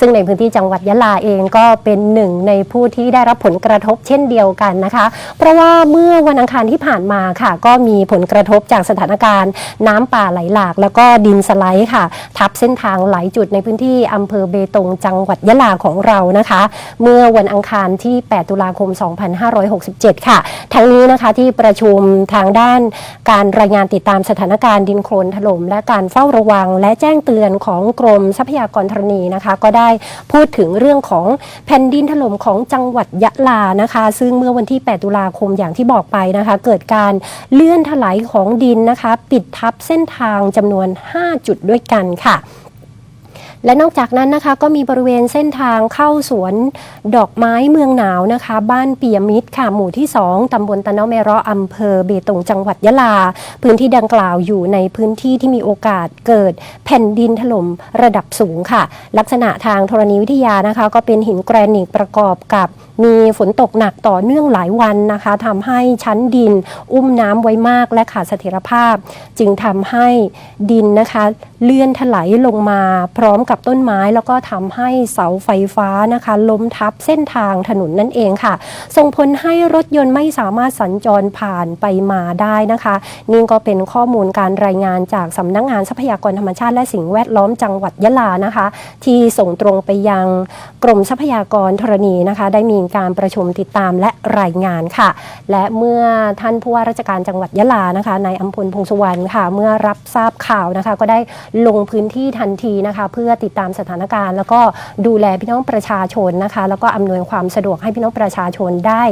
ซึ่งในพื้นที่จังหวัดยะลาเองก็เป็นหนึ่งในผู้ที่ได้รับผลกระทบเช่นเดียวกันนะคะ เพราะว่าเมื่อวันอังคารที่ผ่านมาค่ะ ก็มีผลกระทบจากสถานการณ์ น้ำป่าไหลหลาก แล้วก็ดินสไลด์ค่ะ ทับเส้นทางหลายจุดในพื้นที่อำเภอเบตงจังหวัดยะลาของเรานะคะ เมื่อวันอังคารที่ 8 ตุลาคม 2567 ค่ะ ทั้งนี้นะคะที่ประชุมทางด้านการรายงานติดตามสถานการณ์ดินโคลนถล่มและการเฝ้าระวัง และแจ้งเตือนของกรมทรัพยากรธรณีนะคะ ก็ได้พูดถึงเรื่องของแผ่นดินถล่มของจังหวัดยะลานะคะ ซึ่งเมื่อวันที่ 8 ตุลาคมอย่างที่บอกไปนะคะ เกิดการเลื่อนถลายของดินนะคะ ปิดทับเส้นทางจำนวน 5 จุดด้วยกันค่ะ และนอกจากนั้นนะคะก็มีบริเวณเส้นทางเข้าสวนดอกไม้เมืองหนาวนะคะ บ้านเปียมิตรค่ะหมู่ที่ 2 ตำบลตะนาะเมราะอำเภอเบตงจังหวัดยะลา พื้นที่ดังกล่าวอยู่ในพื้นที่ที่มีโอกาสเกิดแผ่นดินถล่มระดับสูงค่ะ ลักษณะทางธรณีวิทยานะคะ ก็เป็นหินแกรนิตประกอบกับ มีฝนตกหนักต่อเนื่องหลายวันนะคะทำให้ชั้นดิน อุ้มน้ำไว้มากและขาดเสถียรภาพ จึงทำให้ดินนะคะเลื่อนถลายลงมาพร้อมกับต้นไม้แล้วก็ทำให้เสาไฟฟ้านะคะ ล้มทับเส้นทางถนนนั่นเองค่ะ ส่งผลให้รถยนต์ไม่สามารถสัญจรผ่านไปมาได้นะคะ นี่ก็เป็นข้อมูลการรายงานจากสำนักงานทรัพยากรธรรมชาติและสิ่งแวดล้อมจังหวัดยะลานะคะ ที่ส่งตรงไปยังกรมทรัพยากรธรณีนะคะ ได้มีการประชุมติดตามและรายงานค่ะ และเมื่อท่านผู้ว่าราชการจังหวัดยะลานะคะนายอัมพลพงษ์สุวรรณค่ะ เมื่อรับทราบข่าวนะคะ ก็ได้ลงพื้นที่ทันทีนะคะ เพื่อติดตามสถานการณ์ แล้วก็ดูแลพี่น้องประชาชนนะคะ แล้วก็อำนวยความสะดวกให้พี่น้องประชาชนได้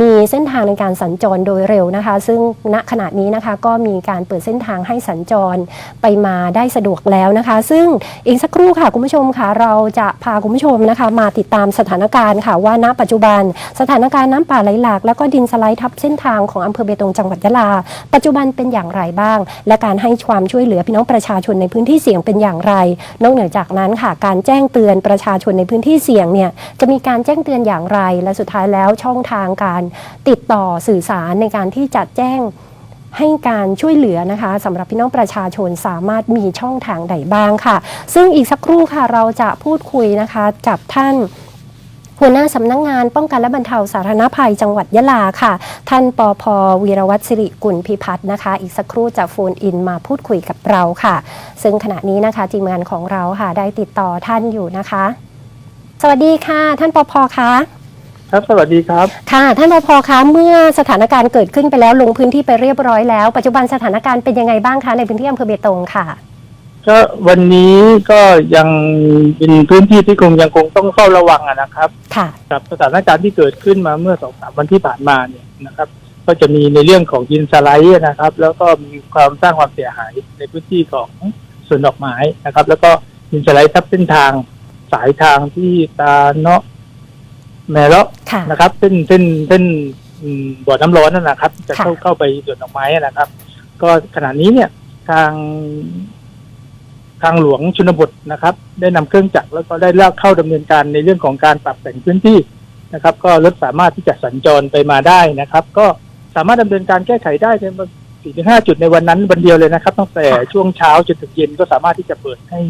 มีเส้นทางในการสัญจรโดยเร็วนะคะ ซึ่งณขณะนี้นะคะก็มีการเปิดเส้นทางให้สัญจรไปมาได้สะดวกแล้วนะคะ ซึ่งอีกสักครู่ค่ะคุณผู้ชมค่ะเราจะพาคุณผู้ชมนะคะ มาติดตามสถานการณ์ค่ะว่าณปัจจุบัน สถานการณ์น้ำป่าไหลหลาก แล้วก็ดินสไลด์ทับเส้นทางของอำเภอเบตงจังหวัดยะลา ปัจจุบันเป็นอย่างไรบ้าง และการให้ความช่วยเหลือพี่น้องประชาชนในพื้นที่เสี่ยงเป็นอย่างไร นอกเหนือจากนั้นค่ะการแจ้งเตือนประชาชนในพื้นที่เสี่ยงเนี่ยจะมีการแจ้งเตือนอย่างไร และสุดท้ายแล้วช่องทางการติดต่อสื่อสารในการที่จะแจ้งให้การช่วยเหลือนะคะสำหรับพี่น้องประชาชนสามารถมีช่องทางใดบ้างค่ะ ซึ่งอีกสักครู่ค่ะเราจะพูดคุยนะคะกับท่าน หัวหน้าสำนักงงานป้องกันและบรรเทาสาธารณภัยจังหวัดยะลาค่ะ ท่านปอพวีรวัตรสิริกุลพิพัฒน์นะคะ อีกสักครู่จะโฟนอินมาพูดคุยกับเราค่ะ ซึ่งขณะนี้นะคะทีมงานของเราค่ะได้ติดต่อท่านอยู่นะคะ สวัสดีค่ะ ท่านปอพคะครับสวัสดีครับ ค่ะ ท่านปอพคะเมื่อสถานการณ์เกิดขึ้นไปแล้วลงพื้นที่ไปเรียบร้อยแล้ว ปัจจุบันสถานการณ์เป็นยังไงบ้างคะในพื้นที่อำเภอเบตงค่ะ ก็วันนี้ก็ยังเป็นพื้นที่ที่คงยังคงต้องเฝ้าระวังอะนะครับ ค่ะ กับสถานการณ์ที่เกิดขึ้นมาเมื่อสองสามวันที่ผ่านมาเนี่ยนะครับ ก็จะมีในเรื่องของดินสไลด์นะครับ แล้วก็มีความสร้างความเสียหายในพื้นที่ของสวนดอกไม้นะครับ แล้วก็ดินสไลด์ทับเส้นทางสายทางที่ตาเนาะแมเลาะค่ะ นะครับเส้นเส้นเส้นอืมบ่อน้ำร้อนนั่นนะครับ จะเข้าค่ะ เข้าไปสวนดอกไม้นะครับ ก็ขณะนี้เนี่ยทาง ทางหลวงชนบทนะครับ ได้นำเครื่องจักรแล้วก็ได้เลือกเข้าดำเนินการในเรื่องของการปรับแต่งพื้นที่นะครับ ก็รถสามารถที่จะสัญจรไปมาได้นะครับ ก็สามารถดำเนินการแก้ไขได้ในสี่ถึงห้าจุดในวันนั้นวันเดียวเลยนะครับ ตั้งแต่ช่วงเช้าจนถึงเย็นก็สามารถที่จะเปิดให้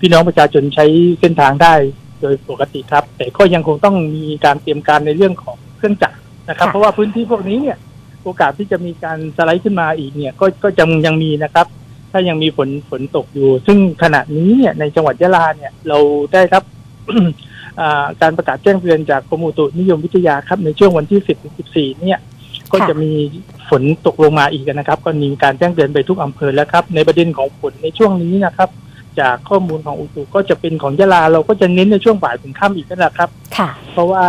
พี่น้องประชาชนใช้เส้นทางได้โดยปกติครับ แต่ก็ยังคงต้องมีการเตรียมการในเรื่องของเครื่องจักรนะครับ เพราะว่าพื้นที่พวกนี้เนี่ยโอกาสที่จะมีการสไลด์ขึ้นมาอีกเนี่ยก็ก็ยังยังมีนะครับ ถ้ายังมีฝนฝนตกอยู่ ซึ่งขณะนี้เนี่ยในจังหวัดยะลาเนี่ยเราได้รับอ่าการประกาศแจ้งเตือนจากกรมอุตุนิยมวิทยาครับ ในช่วงวันที่ 10ถึง14 เนี่ย ก็ค่ะจะมีฝนตกลงมาอีกนะครับ ก็มีการแจ้งเตือนไปทุกอำเภอแล้วครับ ในประเด็นของฝนในช่วงนี้นะครับ จากข้อมูลของอุตุก็จะเป็นของยะลาเราก็จะเน้นในช่วงบ่ายถึงค่ำอีกนั่นแหละครับค่ะเพราะว่า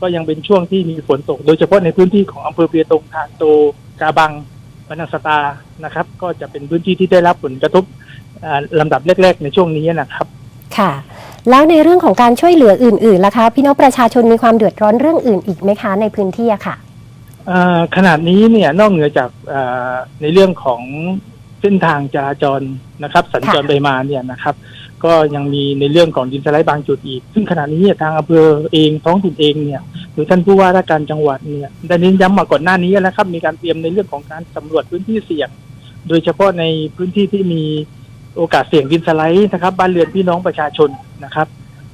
ก็ยังเป็นช่วงที่มีฝนตก โดยเฉพาะในพื้นที่ของอำเภอเปียตงทานโตกาบัง บรรนังสตานะครับ ก็จะเป็นพื้นที่ที่ได้รับผลกระทบอ่าลำดับแรก ๆ ในช่วงนี้นะครับ ค่ะ แล้วในเรื่องของการช่วยเหลืออื่นๆล่ะคะ พี่น้องประชาชนมีความเดือดร้อนเรื่องอื่นอีกไหมคะในพื้นที่อะค่ะอ่าขนาดนี้เนี่ยนอกเหนือจากอ่าในเรื่องของเส้นทางจราจรนะครับ สัญจรค่ะไปมาเนี่ยนะครับ ก็ยังมีในเรื่องของดินสไลด์บางจุดอีก ซึ่งขณะนี้เนี่ยทางอำเภอเองท้องถิ่นเองเนี่ยหรือท่านผู้ว่าราชการจังหวัดเนี่ยได้เน้นย้ำมาก่อนหน้านี้แล้วนะครับมีการเตรียมในเรื่องของการสำรวจพื้นที่เสี่ยง โดยเฉพาะในพื้นที่ที่มีโอกาสเสี่ยงดินสไลด์นะครับ บ้านเรือนพี่น้องประชาชนนะครับ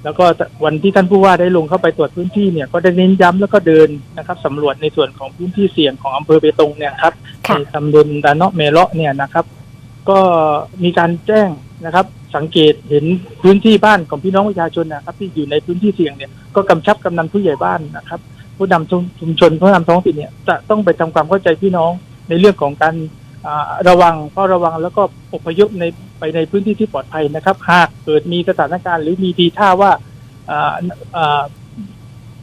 แล้วก็วันที่ท่านผู้ว่าได้ลงเข้าไปตรวจพื้นที่เนี่ยก็ได้เน้นย้ำแล้วก็เดินนะครับสำรวจในส่วนของพื้นที่เสี่ยงของอำเภอเบตงเนี่ยครับค่ะในตำบลดานเนาะเมเลาะเนี่ยนะครับ ก็มีการแจ้งนะครับ สังเกตเห็นพื้นที่บ้านของพี่น้องประชาชนนะครับ ที่อยู่ในพื้นที่เสี่ยงเนี่ยก็กำชับกำนันผู้ใหญ่บ้านนะครับ ผู้นำชุมชนผู้นำท้องถิ่นเนี่ยจะต้องไปทำความเข้าใจพี่น้องในเรื่องของการอ่าระวังเฝ้าระวังแล้วก็อพยพในไปในพื้นที่ที่ปลอดภัยนะครับ หากเกิดมีสถานการณ์หรือมีทีท่าว่าอ่าอ่า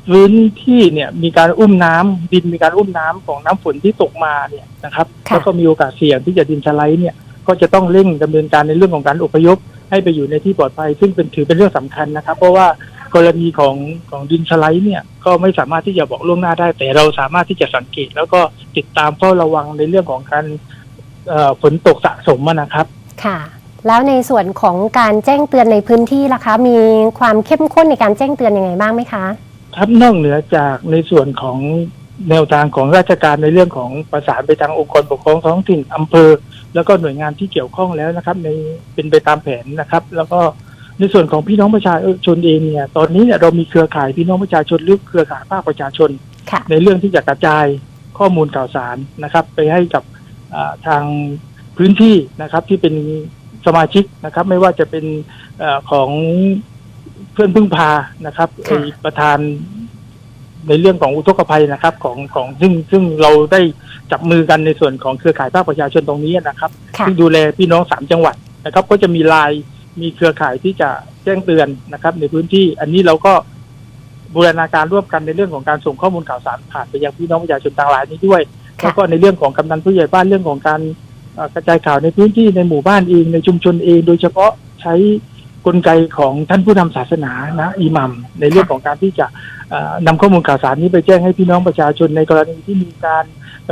พื้นที่เนี่ยมีการอุ้มน้ำดินมีการอุ้มน้ำของน้ำฝนที่ตกมาเนี่ยนะครับ ค่ะ แล้วก็มีโอกาสเสี่ยงที่จะดินสไลด์เนี่ยก็จะต้องเร่งดำเนินการในเรื่องของการอพยพ ให้ไปอยู่ในที่ปลอดภัย ซึ่งเป็นถือเป็นเรื่องสำคัญนะครับ เพราะว่ากรณีของของดินสไลด์เนี่ยก็ไม่สามารถที่จะบอกล่วงหน้าได้ แต่เราสามารถที่จะสังเกต แล้วก็ติดตามเฝ้าระวังในเรื่องของการเอ่อฝนตกสะสมอะนะครับ ค่ะ แล้วในส่วนของการแจ้งเตือนในพื้นที่ล่ะคะ มีความเข้มข้นในการแจ้งเตือนยังไงบ้างไหมคะครับนอกเหนือจากในส่วนของแนวทางของราชการในเรื่องของประสานไปทางองค์กรปกครองท้องถิ่นอำเภอ แล้วก็หน่วยงานที่เกี่ยวข้องแล้วนะครับ ในเป็นไปตามแผนนะครับ แล้วก็ในส่วนของพี่น้องประชาชนเองเนี่ย ตอนนี้เนี่ยเรามีเครือข่ายพี่น้องประชาชนหรือเครือข่ายภาคประชาชนค่ะในเรื่องที่จะกระจายข้อมูลข่าวสารนะครับ ไปให้กับอ่าทางพื้นที่นะครับที่เป็นสมาชิกนะครับ ไม่ว่าจะเป็นเออของเพื่อนพึ่งพานะครับค่ะไอ้ประธาน ในเรื่องของอุทกภัยนะครับของของซึ่งซึ่งเราได้จับมือกันในส่วนของเครือข่ายภาคประชาชนตรงนี้นะครับค่ะ ซึ่งดูแลพี่น้องสามจังหวัดนะครับ ก็จะมีไลน์มีเครือข่ายที่จะแจ้งเตือนนะครับ ในพื้นที่อันนี้เราก็บูรณาการร่วมกันในเรื่องของการส่งข้อมูลข่าวสารผ่านไปยังพี่น้องประชาชนทางไลน์นี้ด้วย ค่ะ แล้วก็ในเรื่องของกำนันผู้ใหญ่บ้านเรื่องของการเอ่อกระจายข่าวในพื้นที่ในหมู่บ้านเองในชุมชนเอง โดยเฉพาะใช้ก ลไกของท่านผู้นำศาสนานะอิหมัมในเรื่องของการที่จะเอ่อนำข้อมูลข่าวสารนี้ไปแจ้งให้พี่น้องประชาชนในกรณีที่มีการไป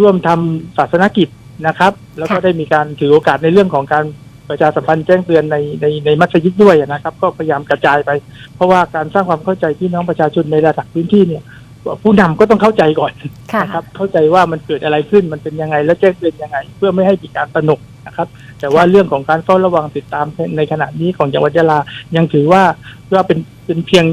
ร่วมทำศาสนกิจนะครับ แล้วก็ได้มีการถือโอกาสในเรื่องของการประชาสัมพันธ์แจ้งเตือนในในในมัสยิดด้วยนะครับ ก็พยายามกระจายไป เพราะว่าการสร้างความเข้าใจพี่น้องประชาชนในระดับพื้นที่เนี่ยผู้นำก็ต้องเข้าใจก่อนนะครับ เข้าใจว่ามันเกิดอะไรขึ้นมันเป็นยังไง และแจ้งเตือนยังไง เพื่อไม่ให้มีการตระหนก นะครับ แต่ว่าเรื่องของการเฝ้าระวังติดตามในขณะนี้ของจังหวัดยะลายังถือว่าว่าเป็นเป็นเพียง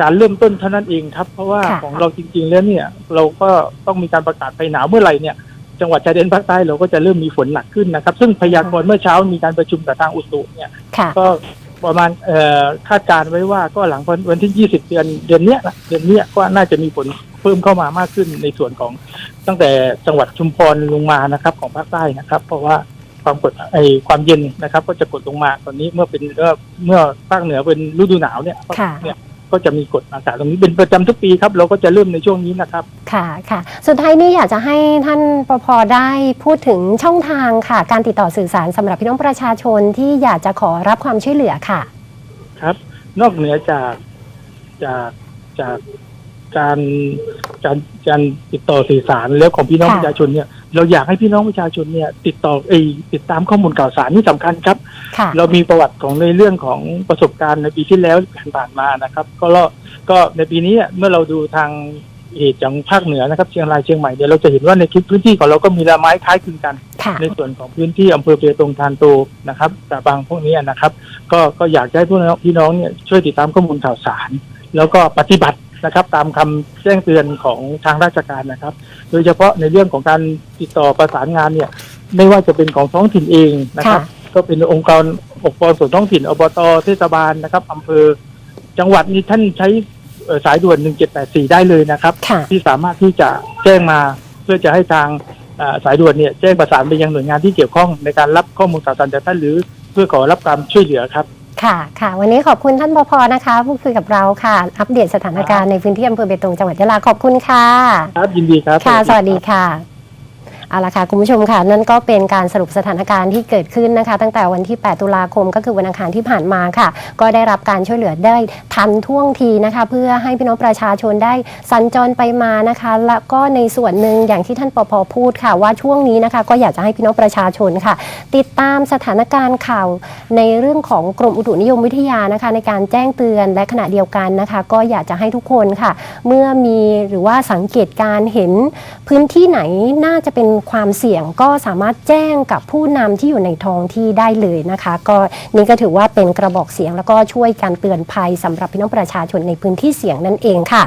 การเริ่มต้นเท่านั้นเองครับ เพราะว่าค่ะของเราจริง ๆ แล้วเนี่ย เราก็ต้องมีการประกาศภัยหนาวเมื่อไหร่เนี่ยจังหวัดชายแดนภาคใต้เราก็จะเริ่มมีฝนหนักขึ้นนะครับ ซึ่งพยากรณ์เมื่อเช้ามีการประชุมกับทางอุตุเนี่ยค่ะก็ประมาณเอ่อคาดการณ์ไว้ว่าก็หลังวันวันที่ 20 เดือนเดือนเนี้ยนะเดือนเนี้ยก็น่าจะมีฝนเพิ่มเข้ามามากขึ้นในส่วนของตั้งแต่จังหวัดชุมพรลงมานะครับของภาคใต้นะครับ เพราะว่า ความกดไอความเย็นนะครับ ก็จะกดลงมาตอนนี้เมื่อเป็นเมื่อเมื่อภาคเหนือเป็นฤดูหนาวเนี่ยค่ะเนี่ยก็จะมีกฎอากาศตรงนี้เป็นประจำทุกปีครับ เราก็จะเริ่มในช่วงนี้นะครับ ค่ะค่ะ สุดท้ายนี้อยากจะให้ท่านปพได้พูดถึงช่องทางค่ะ การติดต่อสื่อสารสำหรับพี่น้องประชาชนที่อยากจะขอรับความช่วยเหลือค่ะ ครับ นอกเหนือจากจากจากการการการติดต่อสื่อสารแล้วของพี่น้องค่ะประชาชนเนี่ย เราอยากให้พี่น้องประชาชนเนี่ยติดต่อเอยติดตามข้อมูลข่าวสารนี่สำคัญครับ ค่ะเรามีประวัติของในเรื่องของประสบการณ์ในปีที่แล้วที่ผ่านมานะครับ ก็เราก็ในปีนี้เมื่อเราดูทางเหตุจากภาคเหนือนะครับเชียงรายเชียงใหม่เนี่ยเราจะเห็นว่าในคลิปพื้นที่ของเราก็มีละไม้คล้ายคลึงกัน ค่ะในส่วนของพื้นที่อำเภอเปียตรงทานโตนะครับแต่บางพวกนี้นะครับ ก็ก็อยากจะให้พวกน้องพี่น้องเนี่ยช่วยติดตามข้อมูลข่าวสาร แล้วก็ปฏิบัติ นะครับ ตามคำแจ้งเตือนของทางราชการนะครับ โดยเฉพาะในเรื่องของการติดต่อประสานงานเนี่ย ไม่ว่าจะเป็นของท้องถิ่นเองนะครับค่ะก็เป็นองค์กรองค์กรส่วนท้องถิ่นอบตเทศบาลนะครับอำเภอจังหวัดนี้ท่านใช้เอ่อสายด่วน 1784 ได้เลยนะครับค่ะที่สามารถที่จะแจ้งมาเพื่อจะให้ทางเอ่อสายด่วนเนี่ยแจ้งประสานไปยังหน่วยงานที่เกี่ยวข้องในการรับข้อมูลข่าวสารจากท่านหรือ เพื่อขอรับการช่วยเหลือครับ ค่ะค่ะ วันนี้ขอบคุณท่านปพนะคะพูดคุยกับเราค่ะ อัปเดตสถานการณ์ในพื้นที่อำเภอเบตงจังหวัดยะลาขอบคุณค่ะ ครับยินดีครับ ค่ะ สวัสดีค่ะ เอาละค่ะคุณผู้ชมค่ะนั่นก็เป็นการสรุปสถานการณ์ที่เกิดขึ้นนะคะ ตั้งแต่วันที่ 8 ตุลาคมก็คือวันอังคารที่ผ่านมาค่ะ ก็ได้รับการช่วยเหลือได้ทันท่วงทีนะคะ เพื่อให้พี่น้องประชาชนได้สัญจรไปมานะคะ แล้วก็ในส่วนหนึ่งอย่างที่ท่านปพพูดค่ะ ว่าช่วงนี้นะคะ ก็อยากจะให้พี่น้องประชาชนค่ะ ติดตามสถานการณ์ข่าวในเรื่องของกรมอุตุนิยมวิทยานะคะ ในการแจ้งเตือนและขณะเดียวกันนะคะ ก็อยากจะให้ทุกคนค่ะ เมื่อมีหรือว่าสังเกตการเห็นพื้นที่ไหนน่าจะเป็นความเสี่ยงก็สามารถแจ้งกับผู้นำที่อยู่ในท้องที่ได้เลยนะคะ ก็นี่ก็ถือว่าเป็นกระบอกเสียงแล้วก็ช่วยการเตือนภัยสำหรับพี่น้องประชาชนในพื้นที่เสี่ยงนั่นเองค่ะ